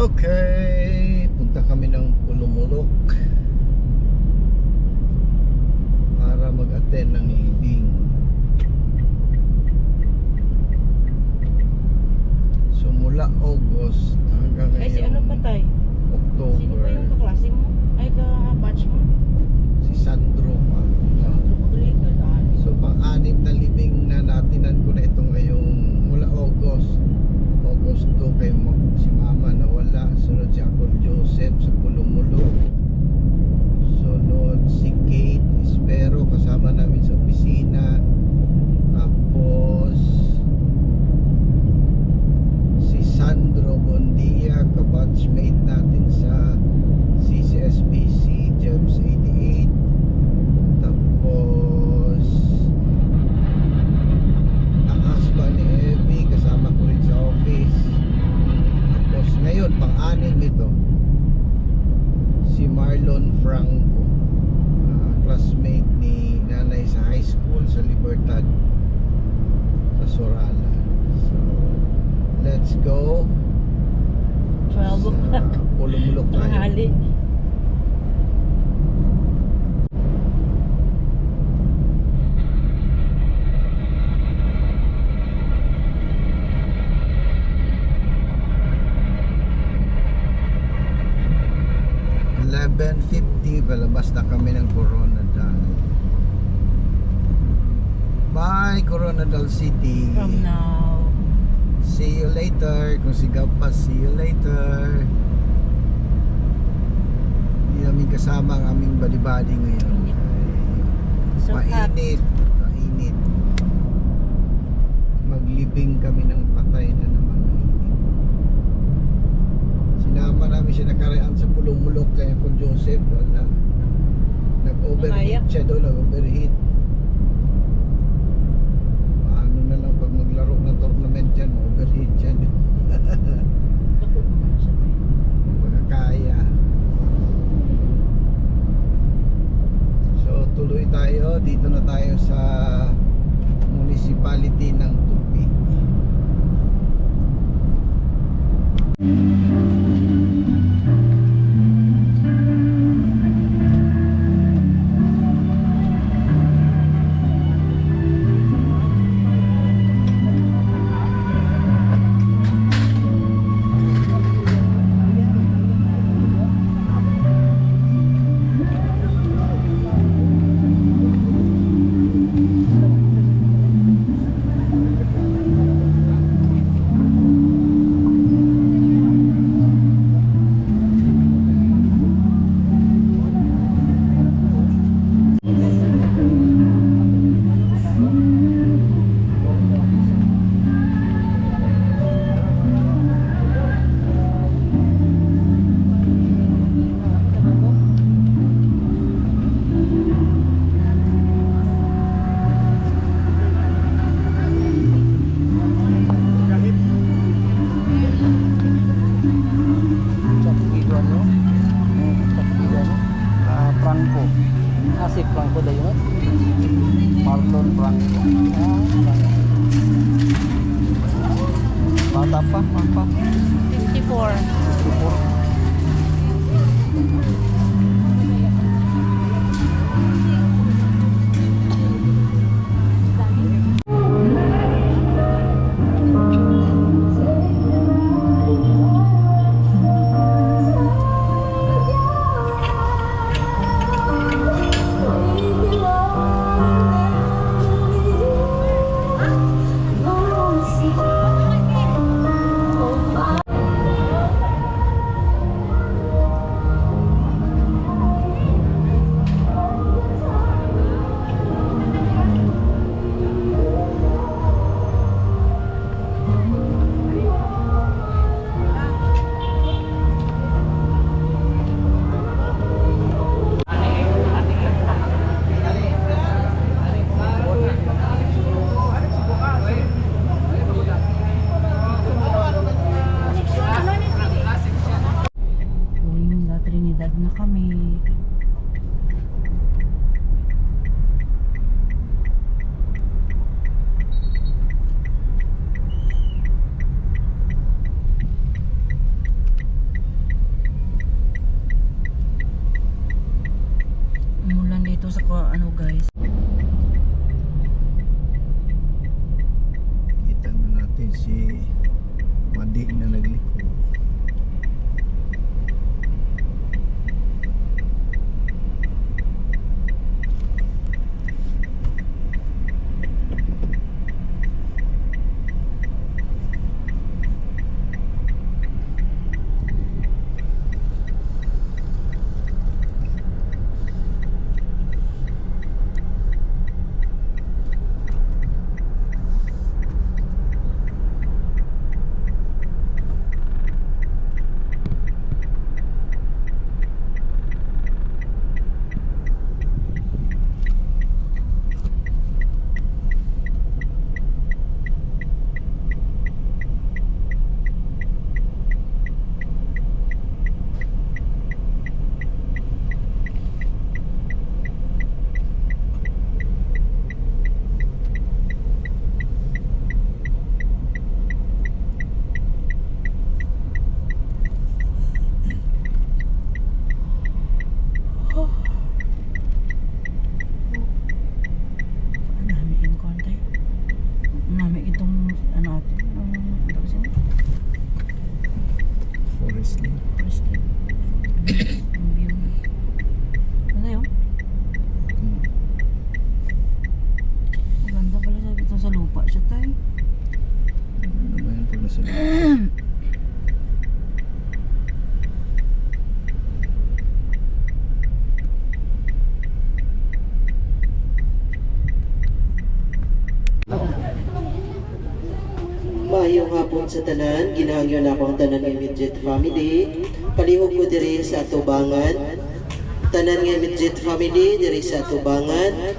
Okay, punta kami ng Pulumulok para mag-attend ng libing. So mula August hanggang Ay, si ano pa tay? October, Sino ba yung kaklase mo? Ay, ka-batch mo? si Sandro pa. Sandro Magaling, gadaan. So pang-anim na libing na natinan ko na ito ngayong mula August. August 2 kay mo, si Mama nawala. Sunod si Uncle Joseph sa Pulumulok. Sunod si Kate Espero kasama namin sa opisina. Tapos si Sandro Kabatchmate natin sa CCSBC Gems 88. Tapos ang husband ni Evie kasama ko rin sa office. Tapos ngayon pang-anim ito si Marlon Franco ah, classmate ni nanay sa high school sa Libertad sa Sorala. So let's go. 12 o'clock. Pulumulok tayo. Tanghali. Eleven fifty palabas na kami ng Coronadal. Bye Coronadal City. From now. See you later. Kung sigaw pa, see you later. Hindi namin kasama ang aming bali-bali ngayon. Ay, So mainit. Mainit. Maglibing kami ng patay na naman mainit. Sinama namin siya nakaraan sa pulong-mulok kaya kung Joseph, wala. Nag-overheat siya doon, nag-overheat. Tuloy tayo, dito na tayo sa municipality ng Tupig. Saktido Si Franco daw yun? Marlon Franco. Bata pa, pa, 54. 54. Maayong hapon sa tanan, ginahangyo na akong tanan ng immediate family. Palihog ko diri sa Tubangan. Tanan ng immediate family diri sa Tubangan.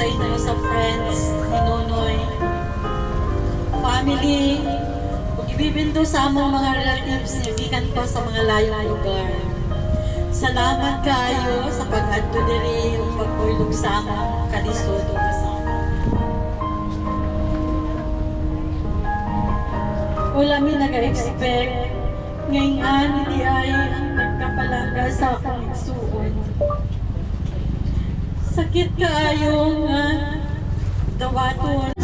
sa inyo, sa friends, ni Nonoy, family, kung sa among mga relatives, ibigan ko sa mga layong lugar. Salamat kayo sa pag-adto diri o pagpulog sa among kalisod o kasama. Wala mi naga-expect ngayon nga ay ang pagkapalangga sa akong igsuon. Sakit kaayo nga. Dawaton.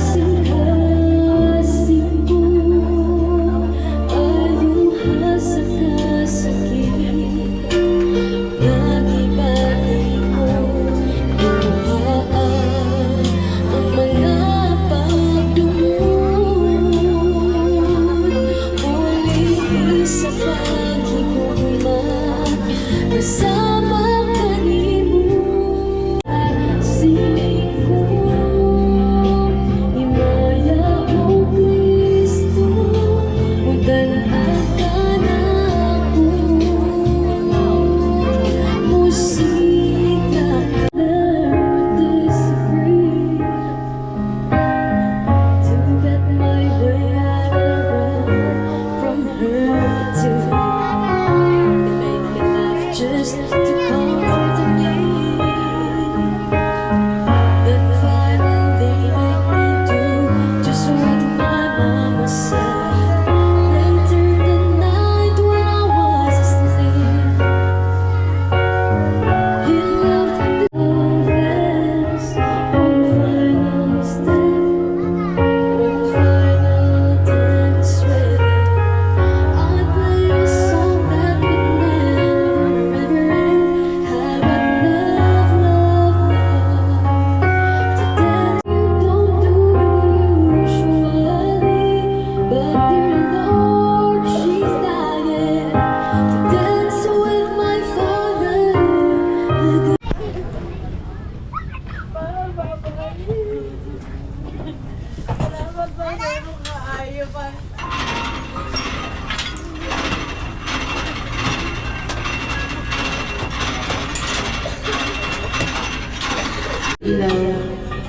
ng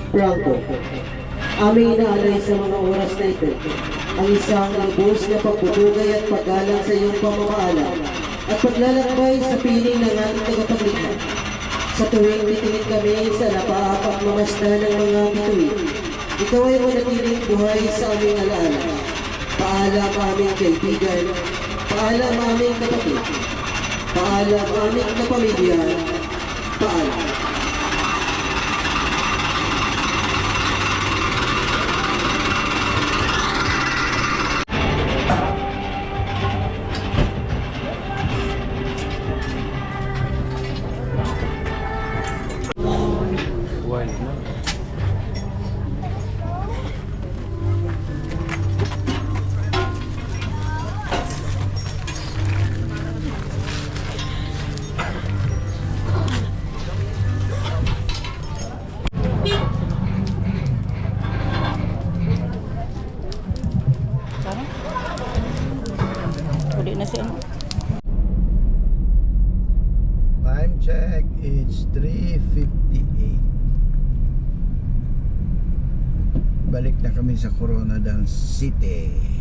Franco. Aming inaalay sa mga oras na ito ang isang lubos na pagpupugay at paggalang sa iyong pamamaala at paglalakbay sa piling ng ating tagapaglikha. Sa tuwing titingin kami sa napaapak mamasta ng mga bituin, ikaw ay manatiling buhay sa aming alaala. Paalam aming kaibigan, paalam aming kapatid, paalam aming kapamilya, paalam. Na siya. Time check, it's 3.58 Balik na kami sa Coronadal City